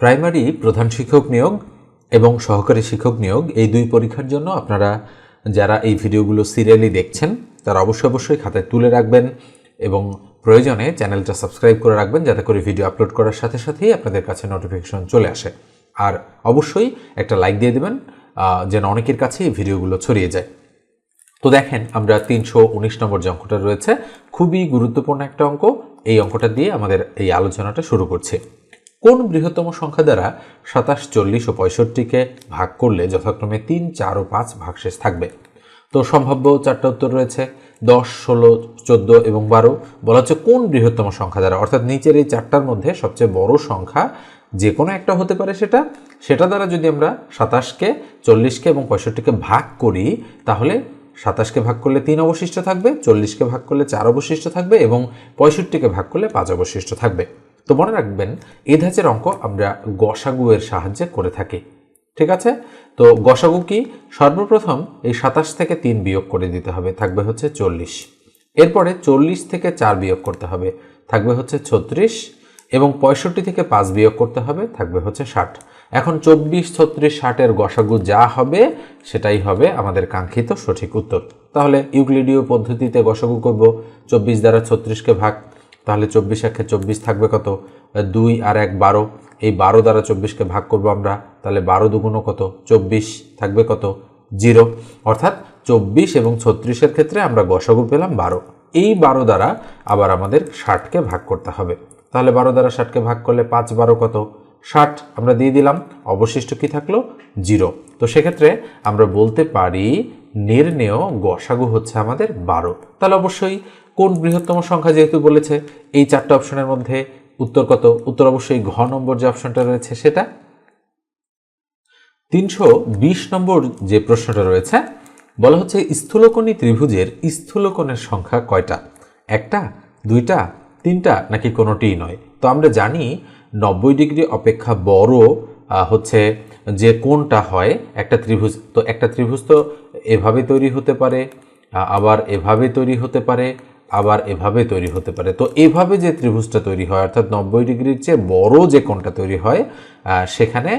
Primary প্রধান শিক্ষক নিয়োগ এবং সহকারী শিক্ষক নিয়োগ এই দুই পরীক্ষার জন্য আপনারা যারা এই ভিডিওগুলো সিরিয়ালি দেখছেন, তারা অবশ্যই অবশ্যই খাতায় তুলে রাখবেন এবং প্রয়োজনে চ্যানেলটা সাবস্ক্রাইব করে রাখবেন যাতে করে ভিডিও আপলোড করার সাথে সাথেই আপনাদের কাছে নোটিফিকেশন চলে আসে। আর অবশ্যই একটা লাইক দিয়ে দেবেন যেন অনেকের কাছে এই ভিডিওগুলো ছড়িয়ে যায়। তো দেখেন, আমরা তিনশো উনিশ নম্বর যে অঙ্কটা রয়েছে, খুবই গুরুত্বপূর্ণ একটা অঙ্ক। এই অঙ্কটা দিয়ে আমাদের এই আলোচনাটা শুরু করছি। কোন বৃহত্তম সংখ্যা দ্বারা সাতাশ, চল্লিশ ও পঁয়ষট্টিকে ভাগ করলে যথাক্রমে তিন, চার ও পাঁচ ভাগশেষ থাকবে? তো সম্ভাব্য চারটা উত্তর রয়েছে, দশ, ষোলো, চোদ্দ এবং বারো। বলা হচ্ছে কোন বৃহত্তম সংখ্যা দ্বারা? অর্থাৎ নিচের এই চারটার মধ্যে সবচেয়ে বড় সংখ্যা যে কোনো একটা হতে পারে সেটা। সেটা দ্বারা যদি আমরা সাতাশকে, চল্লিশকে এবং পঁয়ষট্টিকে ভাগ করি, তাহলে সাতাশকে ভাগ করলে তিন অবশিষ্ট থাকবে, চল্লিশকে ভাগ করলে চার অবশিষ্ট থাকবে এবং পঁয়ষট্টিকে ভাগ করলে পাঁচ অবশিষ্ট থাকবে। তো মনে রাখবেন এই ধাঁচের অঙ্ক আমরা গসাগু এর সাহায্যে করে থাকি। ঠিক আছে? তো গসাগু কি? সর্বপ্রথম এই সাতাশ থেকে তিন বিয়োগ করে দিতে হবে, থাকবে হচ্ছে চল্লিশ। এরপরে চল্লিশ থেকে চার বিয়োগ করতে হবে, থাকবে হচ্ছে ছত্রিশ। এবং পঁয়ষট্টি থেকে পাঁচ বিয়োগ করতে হবে, থাকবে হচ্ছে ষাট। এখন চব্বিশ, ছত্রিশ, ষাটের গসাগু যা হবে, সেটাই হবে আমাদের কাঙ্ক্ষিত সঠিক উত্তর। তাহলে ইউক্লিডীয় পদ্ধতিতে গসাগু করব, চব্বিশ দ্বারা ছত্রিশকে ভাগ। তাহলে চব্বিশ একে চব্বিশ থাকবে কত? দুই আর এক বারো। এই বারো দ্বারা চব্বিশকে ভাগ করব আমরা, তাহলে বারো দুগুণো কত? চব্বিশ থাকবে কত? জিরো। অর্থাৎ চব্বিশ এবং ছত্রিশের ক্ষেত্রে আমরা গসাগু পেলাম বারো। এই বারো দ্বারা আবার আমাদের ষাটকে ভাগ করতে হবে। তাহলে বারো দ্বারা ষাটকে ভাগ করলে পাঁচ বারো কত? ষাট। আমরা দিয়ে দিলাম। অবশিষ্ট কি থাকল? জিরো। তো সেক্ষেত্রে আমরা বলতে পারি, নির্ণেয় গসাগু হচ্ছে আমাদের বারো। তাহলে অবশ্যই কোন বৃহত্তম সংখ্যা যেহেতু বলেছে, এই চারটা অপশনের মধ্যে উত্তর কত? উত্তর অবশ্যই ঘ নম্বর যে অপশনটা রয়েছে সেটা। তিনশো বিশ নম্বর যে প্রশ্নটা রয়েছে, বলা হচ্ছে স্থূলকোণী ত্রিভুজের স্থূলকোণের সংখ্যা কয়টা? একটা, দুইটা, তিনটা, নাকি কোনোটিই নয়? তো আমরা জানি নব্বই ডিগ্রি অপেক্ষা বড় হচ্ছে যে কোনটা হয় একটা ত্রিভুজ। তো একটা ত্রিভুজ তো এভাবে তৈরি হতে পারে আবার এভাবে তৈরি হতে পারে আবার এভাবে তৈরি হতে পারে। তো এভাবে যে ত্রিভুজটা তৈরি হয়, অর্থাৎ নব্বই ডিগ্রির চেয়ে বড় যে কোণটা তৈরি হয় সেখানে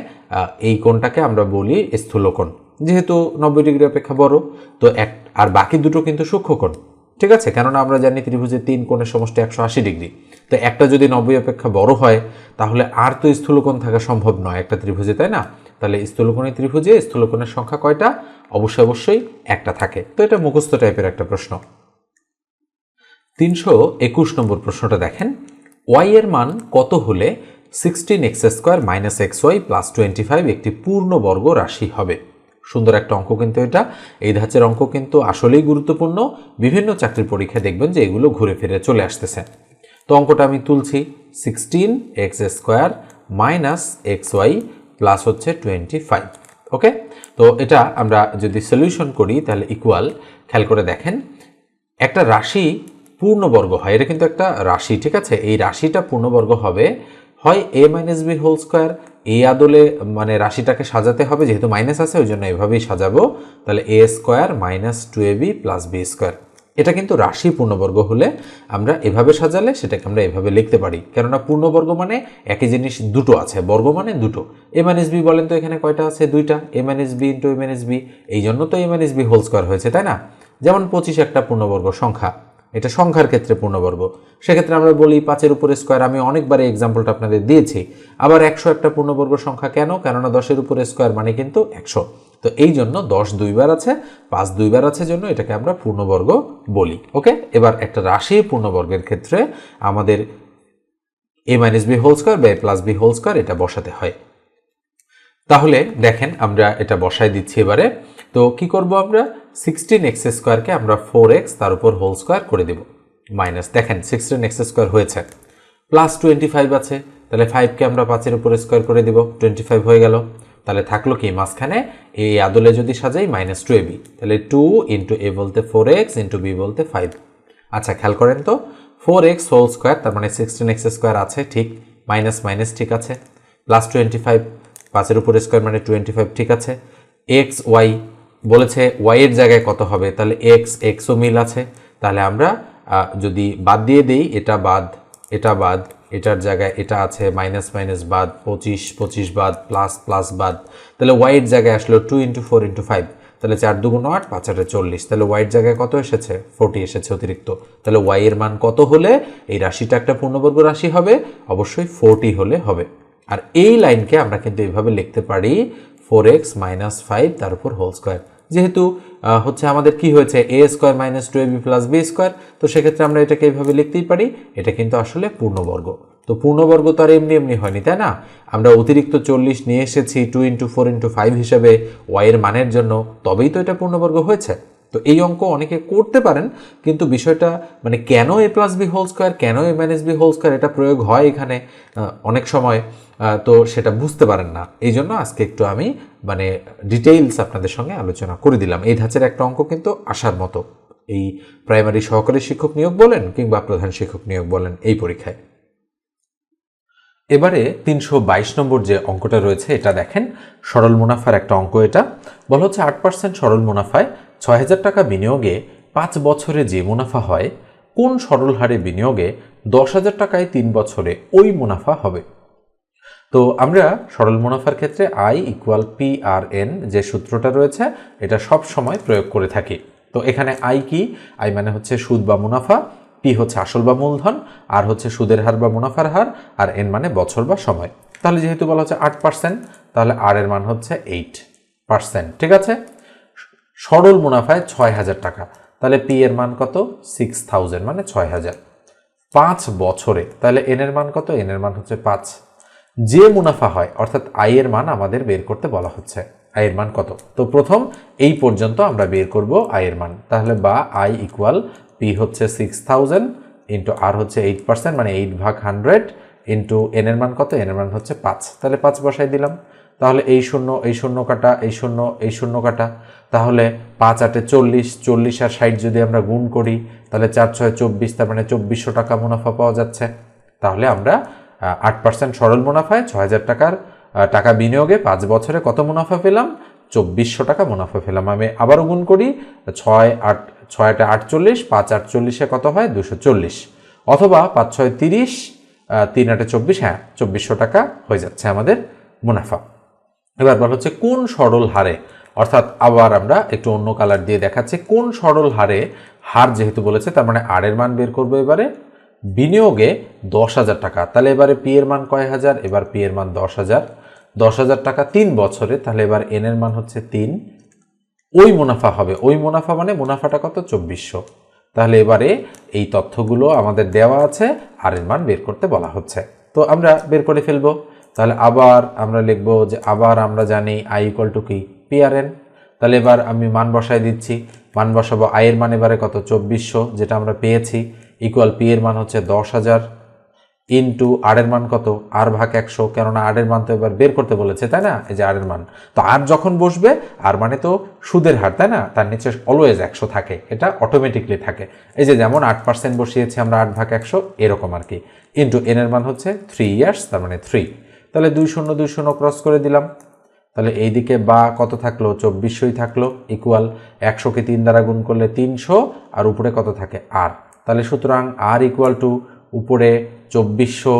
এই কোণটাকে আমরা বলি স্থূলকোণ। যেহেতু নব্বই ডিগ্রি অপেক্ষা বড়, তো এক, আর বাকি দুটো কিন্তু সূক্ষ্মকোণ ঠিক আছে? কেননা আমরা জানি ত্রিভুজের তিন কোণের সমষ্টি একশো আশি ডিগ্রি। তো একটা যদি নব্বই অপেক্ষা বড় হয়, তাহলে আর তো স্থূলকোণ থাকা সম্ভব নয় একটা ত্রিভুজে, তাই না? তাহলে স্থূলকোণী ত্রিভুজে স্থূলকোণের সংখ্যা কয়টা? অবশ্যই অবশ্যই একটা থাকে। তো এটা মুখস্থ টাইপের একটা প্রশ্ন। তিনশো একুশ নম্বর প্রশ্নটা দেখেন। ওয়াই এর মান কত হলে sixteen x square minus x y plus twenty five একটি পূর্ণবর্গ রাশি হবে? সুন্দর একটা অঙ্ক কিন্তু এটা। এই ধাঁচের অঙ্ক কিন্তু আসলেই গুরুত্বপূর্ণ। বিভিন্ন চাকরির পরীক্ষায় দেখবেন যে এগুলো ঘুরে ফিরে চলে আসতেছে। তো অঙ্কটা আমি তুলছি। Sixteen x square minus x y plus হচ্ছে টোয়েন্টি ফাইভ ওকে? তো এটা আমরা যদি সলিউশন করি, তাহলে ইকুয়াল খেয়াল করে দেখেন। একটা রাশি পূর্ণবর্গ হয়। এটা কিন্তু একটা রাশি, ঠিক আছে? এই রাশিটা পূর্ণবর্গ হবে, হয় a minus b whole square এ আদলে মানে রাশিটাকে সাজাতে হবে, যেহেতু মাইনাস আছে ওই জন্য এভাবেই সাজাবো। তাহলে a square minus two a b plus b square এটা কিন্তু রাশি পূর্ণবর্গ হলে আমরা এভাবে সাজালে সেটাকে আমরা এভাবে লিখতে পারি। কেননা পূর্ণবর্গ মানে একই জিনিস দুটো আছে, বর্গ মানে দুটো। এ মাইনাস বি বলেন তো এখানে কয়টা আছে? দুইটা। A minus b into a minus b এই জন্য তো a minus b whole square হয়েছে, তাই না? যেমন পঁচিশ একটা পূর্ণবর্গ সংখ্যা। এটা সংখ্যার ক্ষেত্রে পূর্ণবর্গ। সেক্ষেত্রে আমরা বলি পাঁচের উপরে স্কোয়ার আমি অনেকবার এই এক্সাম্পলটা আপনাদের দিয়েছি। আবার একশো একটা পূর্ণবর্গ সংখ্যা কেন? কেননা দশের উপরে স্কোয়ার মানে কিন্তু একশো। তো এই জন্য দশ দুইবার আছে, পাঁচ দুইবার আছে জন্য এটাকে আমরা পূর্ণবর্গ বলি ওকে এবার একটা রাশি পূর্ণবর্গের ক্ষেত্রে আমাদের a minus b whole square বা a plus b whole square এটা বসাতে হয়। তাহলে দেখেন আমরা এটা বসাই দিচ্ছি এবারে। তো কি করব আমরা? সিক্সটিন এক্স স্কোয়ারকে আমরা ফোর এক্স তার উপর হোল স্কোয়ার করে দেব। মাইনাস দেখেন সিক্সটিন এক্স স্কোয়ার হয়েছে। প্লাস টোয়েন্টি ফাইভ আছে, তাহলে ফাইভকে আমরা পাঁচের উপরে স্কোয়ার করে দেব। টোয়েন্টি ফাইভ হয়ে গেল। তাহলে থাকল কি মাঝখানে? এই আদলে যদি সাজাই মাইনাস টু এ বি। তাহলে টু ইন্টু এ বলতে ফোর এক্স ইন্টু বি বলতে ফাইভ আচ্ছা খেয়াল করেন তো? ফোর এক্স হোল স্কোয়ার তার মানে সিক্সটিন এক্স স্কোয়ার আছে, ঠিক। মাইনাস মাইনাস ঠিক আছে। প্লাস টোয়েন্টি ফাইভ পাঁচের উপরে স্কোয়ার মানে টোয়েন্টি ফাইভ ঠিক আছে। এক্স ওয়াই বলেছে ওয়াইয়ের জায়গায় কত হবে, তাহলে এক্স এক্সও মিল আছে। তাহলে আমরা যদি বাদ দিয়ে দেই, এটা বাদ এটা বাদ, এটার জায়গায় এটা আছে মাইনাস মাইনাস বাদ, পঁচিশ পঁচিশ বাদ প্লাস প্লাস বাদ, তাহলে ওয়াইয়ের জায়গায় আসলো two into four into five তাহলে চার দুগুণ আট, পাঁচ আটে চল্লিশ, তাহলে ওয়াইয়ের জায়গায় কত এসেছে? ফোরটি এসেছে অতিরিক্ত, তাহলে ওয়াইয়ের মান কত হলে? এই রাশিটা একটা পূর্ণবর্গ রাশি হবে, অবশ্যই ফোরটি হলে হবে। আর এই লাইনকে আমরা কিন্তু এইভাবে লিখতে পারি ফোর এক্স মাইনাস ফাইভ তার উপর হোল স্কোয়ার যেহেতু হচ্ছে আমাদের কি হয়েছে? A square minus two a b plus b square তো সেক্ষেত্রে আমরা এটাকে এইভাবে লিখতেই পারি, এটা কিন্তু আসলে পূর্ণবর্গ। তো পূর্ণবর্গ তো আর এমনি এমনি হয়নি, তাই না? আমরা অতিরিক্ত চল্লিশ নিয়ে এসেছি two into four into five হিসাবে ওয়াইয়ের মানের জন্য, তবেই তো এটা পূর্ণবর্গ হয়েছে। তো এই অঙ্ক অনেকে করতে পারেন, কিন্তু বিষয়টা মানে কেন a plus b whole square কেন a minus b whole square এটা প্রয়োগ হয় এখানে অনেক সময় তো সেটা বুঝতে পারেন না। এই জন্য আজকে একটু আমি মানে ডিটেইলস আপনাদের সঙ্গে আলোচনা করে দিলাম। এই ধাঁচের একটা অঙ্ক কিন্তু আসার মতো। এই প্রাইমারি সহকারী শিক্ষক নিয়োগ বলেন কিংবা প্রধান শিক্ষক নিয়োগ বলেন এই পরীক্ষায়। এবারে তিনশো বাইশ নম্বর যে অঙ্কটা রয়েছে, এটা দেখেন। সরল মুনাফার একটা অঙ্ক এটা। বলা হচ্ছে আট পার্সেন্ট সরল মুনাফায় ছয় হাজার টাকা বিনিয়োগে পাঁচ বছরে যে মুনাফা হয়, কোন সরল হারে বিনিয়োগে দশ হাজার টাকায় তিন বছরে ওই মুনাফা হবে? তো আমরা সরল মুনাফার ক্ষেত্রে I equal P R N যে সূত্রটা রয়েছে, এটা সব সময় প্রয়োগ করে থাকি। তো এখানে আই কি? আই মানে হচ্ছে সুদ বা মুনাফা পি হচ্ছে আসল বা মূলধন আর হচ্ছে সুদের হার বা মুনাফার হার, আর এন মানে বছর বা সময়। তাহলে যেহেতু বলা হচ্ছে আট পার্সেন্ট তাহলে আর এর মান হচ্ছে এইট পার্সেন্ট ঠিক আছে? সরল মুনাফায় ছয় হাজার টাকা। তাহলে পি এর মান কত? সিক্স থাউজেন্ড মানে ছয় হাজার। পাঁচ বছরে, তাহলে এন এর মান কত? এন এর মান হচ্ছে পাঁচ। যে মুনাফা হয়, অর্থাৎ আয়ের মান আমাদের বের করতে বলা হচ্ছে। আয়ের মান কত? তো প্রথম, এই পর্যন্ত আমরা বের করব আয়ের মান। তাহলে বা আই ইকুয়াল পি হচ্ছে সিক্স থাউজেন্ড ইন্টু আর হচ্ছে এইট পার্সেন্ট মানে এইট ভাগ হান্ড্রেড ইন্টু এন এর মান কত? এন এর মান হচ্ছে পাঁচ। তাহলে পাঁচ বসাই দিলাম। তাহলে এই শূন্য এই শূন্য কাটা, এই শূন্য এই শূন্য কাটা। তাহলে পাঁচ আটে চল্লিশ চল্লিশ আর ষাট যদি আমরা গুণ করি, তাহলে চার ছয় চব্বিশ, তার মানে চব্বিশশো টাকা মুনাফা পাওয়া যাচ্ছে। তাহলে আমরা আট পার্সেন্ট সরল মুনাফায় ছয় হাজার টাকার টাকা বিনিয়োগে পাঁচ বছরে কত মুনাফা পেলাম? চব্বিশশো টাকা মুনাফা পেলাম। আমি আবারও গুণ করি, ছয় আট ছয়টা আটচল্লিশ, পাঁচ আটচল্লিশে কত হয়? দুশো চল্লিশ। অথবা পাঁচ ছয় তিরিশ তিন আটে চব্বিশ হ্যাঁ চব্বিশশো টাকা হয়ে যাচ্ছে আমাদের মুনাফা। এবার বলা হচ্ছে কোন সরল হারে অর্থাৎ আবার আমরা একটু অন্য কালার দিয়ে দেখাচ্ছি কোন সরল হারে, হার যেহেতু বলেছে, তার মানে আর এর মান বের করব এবারে। বিনিয়োগে দশ হাজার টাকা, তাহলে এবারে পি এর মান কয় হাজার, এবার পি এর মান দশ হাজার। দশ হাজার টাকা তিন বছরে, তাহলে এবার এন এর মান হচ্ছে তিন। ওই মুনাফা হবে, ওই মুনাফা মানে মুনাফাটা কত? চব্বিশশো। তাহলে এবারে এই তথ্যগুলো আমাদের দেওয়া আছে আর এর মান বের করতে বলা হচ্ছে। তো আমরা বের করে ফেলব। তাহলে আবার আমরা লিখব যে, আবার আমরা জানি আই ইকুয়াল টু কি? পিআরএন, তাহলে এবার আমি মান বসাই দিচ্ছি। মান বসাবো আয়ের মান এবারে কত? চব্বিশশো, যেটা আমরা পেয়েছি। ইকুয়াল পি এর মান হচ্ছে দশ হাজার ইন্টু আর এর মান কত? আর ভাগ একশো, কেননা আর এর মান তো এবার বের করতে বলেছে, তাই না? এই যে আর এর মান। তো আর যখন বসবে আর মানে তো সুদের হার, তাই না? তার নিচে অলওয়েজ একশো থাকে, এটা অটোমেটিকলি থাকে। এই যে যেমন আট পার্সেন্ট বসিয়েছি আমরা আট ভাগ একশো, এরকম আর কি। ইন্টু এনের মান হচ্ছে থ্রি ইয়ার্স তার মানে থ্রি তাহলে দুই শূন্য দুই শূন্য ক্রস করে দিলাম। তাহলে এইদিকে বা কত থাকল? চব্বিশশোই থাকল ইকুয়াল একশোকে তিন দ্বারা গুণ করলে তিনশো, আর উপরে কত থাকে? আর। তাহলে সুতরাং আর ইকুয়াল টু উপরে চব্বিশশো,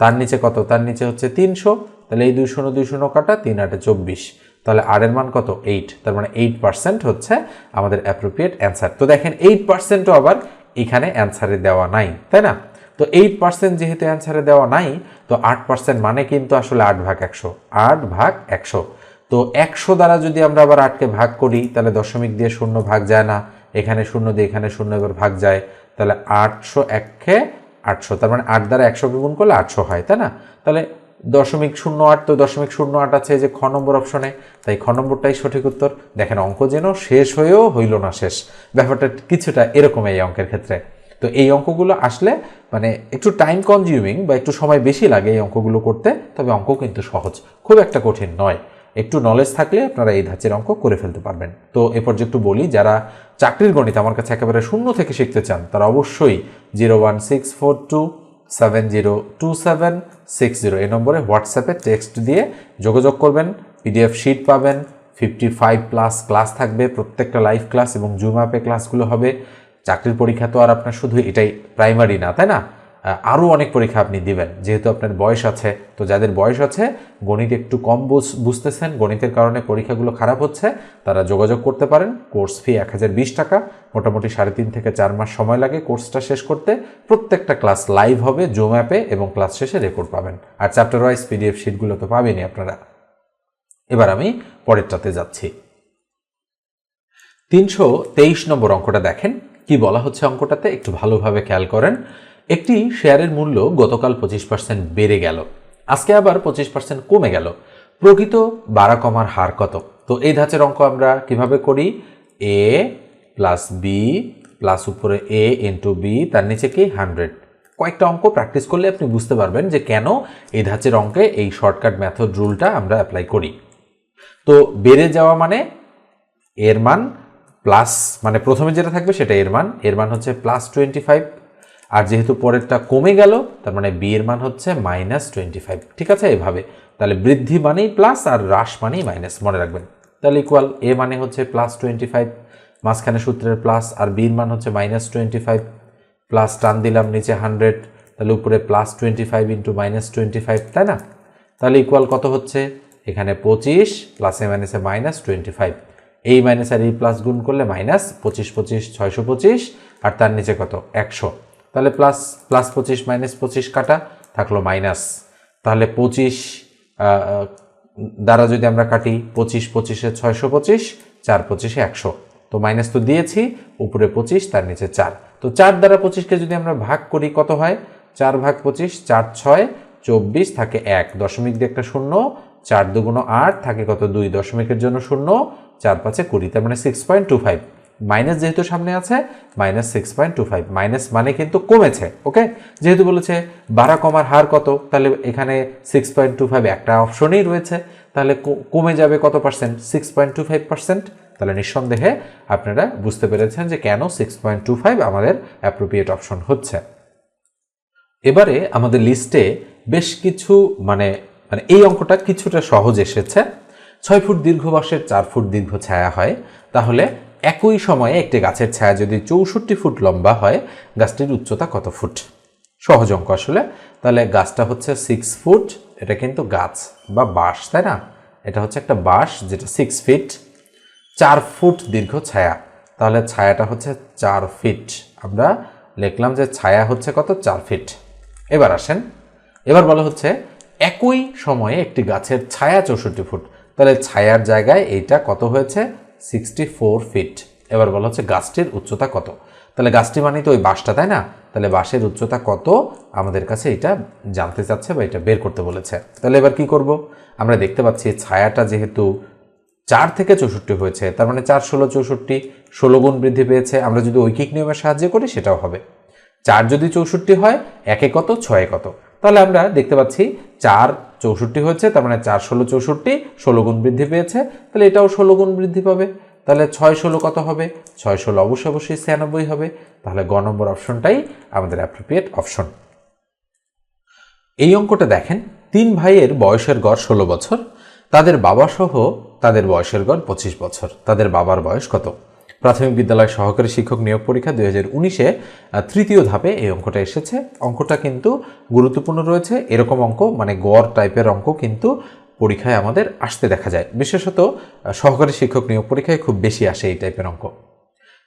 তার নিচে কত? তার নিচে হচ্ছে তিনশো। তাহলে এই দুই শূন্য দুই শূন্য কাটা, তিন আটে চব্বিশ। তাহলে আর এর মান কত? এইট তার মানে এইট পার্সেন্ট হচ্ছে আমাদের অ্যাপ্রোপ্রিয়েট অ্যান্সার তো দেখেন এইট পার্সেন্টও আবার এখানে অ্যান্সারে দেওয়া নাই, তাই না? তো এইট পার্সেন্ট যেহেতু অ্যান্সারে দেওয়া নাই, তো আট পার্সেন্ট মানে কিন্তু আসলে আট ভাগ একশো, আট ভাগ একশো। তো একশো দ্বারা যদি আমরা আবার আটকে ভাগ করি, তাহলে দশমিক দিয়ে শূন্য ভাগ যায় না, এখানে শূন্য দিয়ে এখানে শূন্য এবার ভাগ যায়, তাহলে আটশো একে আটশো, তার মানে আট দ্বারা একশোকে গুণ করলে আটশো হয়, তাই না? তাহলে দশমিক শূন্য আট, তো দশমিক শূন্য আট আছে যে খ নম্বর অপশনে তাই খ নম্বরটাই সঠিক উত্তর। দেখেন অঙ্ক যেন শেষ হয়েও হইল না শেষ। ব্যাপারটা কিছুটা এরকম এই অঙ্কের ক্ষেত্রে। তো এই অঙ্কগুলো আসলে মানে একটু টাইম কনজিউমিং বা একটু সময় বেশি লাগে এই অঙ্কগুলো করতে, তবে অঙ্ক কিন্তু সহজ, খুব একটা কঠিন নয়। একটু নলেজ থাকলে আপনারা এই ধাঁচের অঙ্ক করে ফেলতে পারবেন। তো এ পর্যন্ত একটু বলি, যারা চাকরির গণিত আমার কাছে একেবারে শূন্য থেকে শিখতে চান, তারা অবশ্যই zero one six four two seven zero two seven six zero এই নম্বরে হোয়াটসঅ্যাপে টেক্সট দিয়ে যোগাযোগ করবেন পিডিএফ শিট পাবেন ফিফটি ফাইভ প্লাস ক্লাস থাকবে, প্রত্যেকটা লাইভ ক্লাস এবং জুম অ্যাপে ক্লাসগুলো হবে। চাকরির পরীক্ষা তো আর আপনার শুধু এটাই প্রাইমারি না, তাই না? আরও অনেক পরীক্ষা আপনি দিবেন। যেহেতু আপনার বয়স আছে, তো যাদের বয়স আছে, গণিত একটু কম বুঝ- বুঝতেছেন, গণিতের কারণে পরীক্ষাগুলো খারাপ হচ্ছে, তারা যোগাযোগ করতে পারেন। কোর্স ফি এক হাজার বিশ টাকা, মোটামুটি সাড়ে তিন থেকে চার মাস সময় লাগে কোর্সটা শেষ করতে। প্রত্যেকটা ক্লাস লাইভ হবে জুম অ্যাপে এবং ক্লাস শেষে রেকর্ড পাবেন। আর চ্যাপ্টার ওয়াইজ পিডিএফ শিটগুলো তো পাবেনই আপনারা। এবার আমি পরেরটাতে যাচ্ছি। তিনশো তেইশ নম্বর অঙ্কটা দেখেন। কি বলা হচ্ছে অঙ্কটাতে একটু ভালোভাবে খেয়াল করেন। একটি শেয়ারের মূল্য গতকাল পঁচিশ পার্সেন্ট বেড়ে গেল। আজকে আবার পঁচিশ পার্সেন্ট কমে গেল। প্রকৃত বাড়া কমার হার কত? তো এই ধাঁচের অঙ্ক আমরা কীভাবে করি? এ প্লাস বি প্লাস উপরে এ ইন্টু বি তার নিচে কি? হান্ড্রেড কয়েকটা অঙ্ক প্র্যাকটিস করলে আপনি বুঝতে পারবেন যে কেন এই ধাঁচের অঙ্কে এই শর্টকাট ম্যাথড রুলটা আমরা অ্যাপ্লাই করি। তো বেড়ে যাওয়া মানে এর মান প্লাস মানে প্রথমে যেটা থাকবে সেটা এর মান। এর মান হচ্ছে প্লাস টোয়েন্টি ফাইভ আর যেহেতু পরেরটা কমে গেল, তার মানে বি এর মান হচ্ছে মাইনাস টোয়েন্টি ফাইভ ঠিক আছে এভাবে? তাহলে বৃদ্ধি মানেই প্লাস আর হ্রাস মানেই মাইনাস, মনে রাখবেন। তাহলে ইকুয়াল এ মানে হচ্ছে প্লাস টোয়েন্টি ফাইভ মাঝখানে সূত্রের প্লাস, আর বির মান হচ্ছে মাইনাস টোয়েন্টি ফাইভ প্লাস টান দিলাম নিচে হান্ড্রেড, তাহলে উপরে plus twenty five into minus twenty five তাই না? তাহলে ইকুয়াল কত হচ্ছে? এখানে পঁচিশ প্লাসে মাইনাসে মাইনাস টোয়েন্টি ফাইভ এই মাইনাস আর এই প্লাস গুণ করলে মাইনাস পঁচিশ পঁচিশ, ছয়শো পঁচিশ, আর তার নিচে কত? একশো। তাহলে প্লাস প্লাস পঁচিশ মাইনাস পঁচিশ কাটা থাকল মাইনাস তাহলে পঁচিশ দ্বারা যদি আমরা কাটি পঁচিশ, পঁচিশে ছয়শো পঁচিশ, চার পঁচিশে একশো। তো মাইনাস তো দিয়েছি, উপরে পঁচিশ, তার নিচে চার। তো চার দ্বারা পঁচিশকে যদি আমরা ভাগ করি, কত হয়? চার ভাগ পঁচিশ, চার, ছয়, চব্বিশ থাকে এক। দশমিক দিয়ে একটা শূন্য চার দুগুণ আট থাকে কত দুই দশমিকের জন্য শূন্য, চার পাঁচে কুড়ি, তার মানে six point two five minus যেহেতু সামনে আছে minus six point two five minus মানে কিন্তু কমেছে ওকে যেহেতু বলেছে বাড়া কমার হার কত, তাহলে এখানে সিক্স পয়েন্ট টু ফাইভ একটা অপশনেই রয়েছে। তাহলে কমে যাবে কত percent six point two five percent তাহলে নিঃসন্দেহে আপনারা বুঝতে পেরেছেন যে কেন সিক্স পয়েন্ট টু ফাইভ আমাদের অ্যাপ্রোপ্রিয়েট অপশন হচ্ছে। এবারে আমাদের লিস্টে বেশ কিছু মানে মানে এই অঙ্কটা কিছুটা সহজ এসেছে। ছয় ফুট দীর্ঘ বাঁশের চার ফুট দীর্ঘ ছায়া হয়। তাহলে একই সময়ে একটি গাছের ছায়া যদি চৌষট্টি ফুট লম্বা হয়, গাছটির উচ্চতা কত ফুট? সহজ অঙ্ক আসলে। তাহলে গাছটা হচ্ছে সিক্স ফুট এটা কিন্তু গাছ বা বাঁশ, তাই না? এটা হচ্ছে একটা বাঁশ যেটা সিক্স ফিট চার ফুট দীর্ঘ ছায়া। তাহলে ছায়াটা হচ্ছে চার ফিট আমরা লিখলাম যে ছায়া হচ্ছে কত? চার ফিট এবার আসেন। এবার বলা হচ্ছে একই সময়ে একটি গাছের ছায়া চৌষট্টি ফুট। তাহলে ছায়ার জায়গায় এইটা কত হয়েছে? সিক্সটি ফোর ফিট এবার বলা হচ্ছে গাছটির উচ্চতা কত? তাহলে গাছটি মানে তো ওই বাঁশটা তাই না? তাহলে বাঁশের উচ্চতা কত? আমাদের কাছে এটা জানতে চাচ্ছে বা এটা বের করতে বলেছে। তাহলে এবার কি করব? আমরা দেখতে পাচ্ছি ছায়াটা যেহেতু চার থেকে চৌষট্টি হয়েছে, তার মানে চার ষোলো চৌষট্টি, ষোলো গুণ বৃদ্ধি পেয়েছে। আমরা যদি ঐকিক নিয়মের সাহায্যে করি, সেটাও হবে। চার যদি চৌষট্টি হয়, একে কত? ছয়ে কত। তাহলে আমরা দেখতে পাচ্ছি চার চৌষট্টি হয়েছে, তার মানে চার ষোলো চৌষট্টি, ষোলো গুণ বৃদ্ধি পেয়েছে। তাহলে এটাও ষোলো গুণ বৃদ্ধি পাবে। তাহলে ছয় ষোলো কত হবে? ছয় ষোলো অবশ্যই অবশ্যই ছিয়ানব্বই হবে। তাহলে গ নম্বর অপশনটাই আমাদের অ্যাপ্রোপ্রিয়েট অপশন এই অঙ্কটা দেখেন, তিন ভাইয়ের বয়সের গড় ষোলো বছর, তাদের বাবা সহ তাদের বয়সের গড় পঁচিশ বছর, তাদের বাবার বয়স কত? প্রাথমিক বিদ্যালয় সহকারী শিক্ষক নিয়োগ পরীক্ষা দুই হাজার উনিশে তৃতীয় ধাপে এই অঙ্কটা এসেছে। অঙ্কটা কিন্তু গুরুত্বপূর্ণ রয়েছে। এরকম অঙ্ক মানে গড় টাইপের অঙ্ক কিন্তু পরীক্ষায় আমাদের আসতে দেখা যায়। বিশেষত সহকারী শিক্ষক নিয়োগ পরীক্ষায় খুব বেশি আসে এই টাইপের অঙ্ক।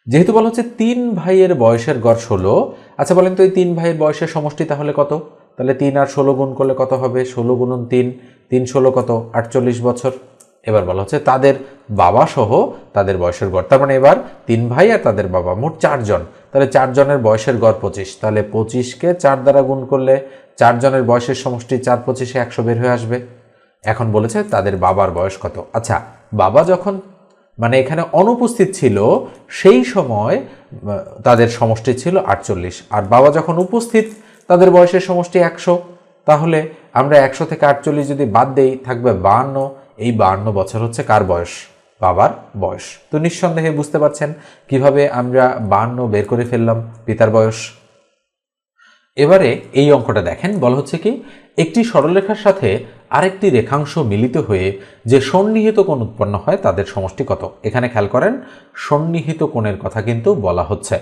যেহেতু বলা হচ্ছে তিন ভাইয়ের বয়সের গড় ষোলো আচ্ছা বলেন তো এই তিন ভাইয়ের বয়সের সমষ্টি তাহলে কত? তাহলে তিন আর ষোলো গুণ করলে কত হবে? ষোলো গুণন তিন তিন ষোলো কত? আটচল্লিশ বছর। এবার বলা হচ্ছে তাদের বাবা সহ তাদের বয়সের গড়। তার মানে এবার তিন ভাই আর তাদের বাবা মোট চারজন। তাহলে চারজনের বয়সের গড় পঁচিশ। তাহলে পঁচিশকে চার দ্বারা গুণ করলে চারজনের বয়সের সমষ্টি চার পঁচিশে একশো বের হয়ে আসবে। এখন বলেছে তাদের বাবার বয়স কত? আচ্ছা বাবা যখন মানে এখানে অনুপস্থিত ছিল, সেই সময় তাদের সমষ্টি ছিল আটচল্লিশ। আর বাবা যখন উপস্থিত, তাদের বয়সের সমষ্টি একশো। তাহলে আমরা একশো থেকে আটচল্লিশ যদি বাদ দেই, থাকবে বাহান্ন। এই বাহান্ন বছর হচ্ছে কার বয়স? বাবার বয়স। তো নিঃসন্দেহে বুঝতে পারছেন কীভাবে আমরা বাহান্ন বের করে ফেললাম পিতার বয়স। এবারে এই অঙ্কটা দেখেন, বলা হচ্ছে কি, একটি সরলরেখার সাথে আরেকটি রেখাংশ মিলিত হয়ে যে সন্নিহিত কোণ উৎপন্ন হয় তাদের সমষ্টি কত? এখানে খেয়াল করেন, সন্নিহিত কোণের কথা কিন্তু বলা হচ্ছে।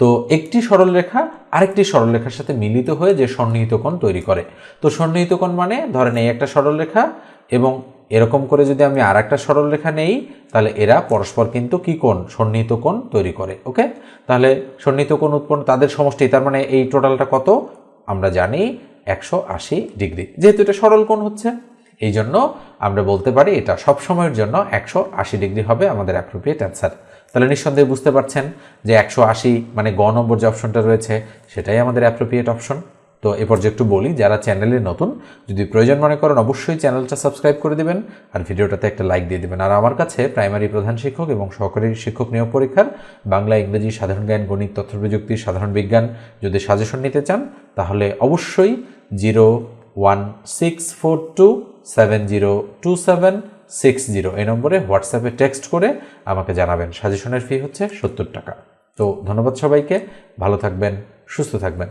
তো একটি সরলরেখা আরেকটি সরলরেখার সাথে মিলিত হয়ে যে সন্নিহিত কোণ তৈরি করে। তো সন্নিহিত কোণ মানে ধরেন এই একটা সরলরেখা এবং এরকম করে যদি আমি আর একটা সরলরেখা নেই, তাহলে এরা পরস্পর কিন্তু কি কোণ? সন্নিহিত কোণ তৈরি করে, ওকে? তাহলে সন্নিহিত কোণ উৎপন্ন তাদের সমষ্টি, তার মানে এই টোটালটা কত? আমরা জানি একশো আশি ডিগ্রি। যেহেতু এটা সরল কোণ হচ্ছে, এই জন্য আমরা বলতে পারি এটা সব সময়ের জন্য একশো আশি ডিগ্রি হবে আমাদের অ্যাপ্রোপ্রিয়েট অ্যান্সার তাহলে নিঃসন্দেহে বুঝতে পারছেন যে একশো আশি মানে গ নম্বর যে অপশনটা রয়েছে, সেটাই আমাদের অ্যাপ্রোপ্রিয়েট অপশন তো এ পর্যায়ে একটু বলি, যারা চ্যানেলে নতুন, যদি প্রয়োজন মনে করেন অবশ্যই চ্যানেলটা সাবস্ক্রাইব করে দিবেন আর ভিডিওটাতে একটা লাইক দিয়ে দিবেন। আর আমার কাছে প্রাইমারি প্রধান শিক্ষক এবং সহকারী শিক্ষক নিয়োগ পরীক্ষার বাংলা, ইংরেজি, সাধারণ জ্ঞান, গণিত, তথ্য প্রযুক্তি, সাধারণ বিজ্ঞান যদি সাজেশন নিতে চান, তাহলে অবশ্যই zero one six four two seven zero two seven six zero এই নম্বরে হোয়াটসঅ্যাপে টেক্সট করে আমাকে জানাবেন। সাজেশনের ফি হচ্ছে সত্তর টাকা। তো ধন্যবাদ সবাইকে। ভালো থাকবেন, সুস্থ থাকবেন।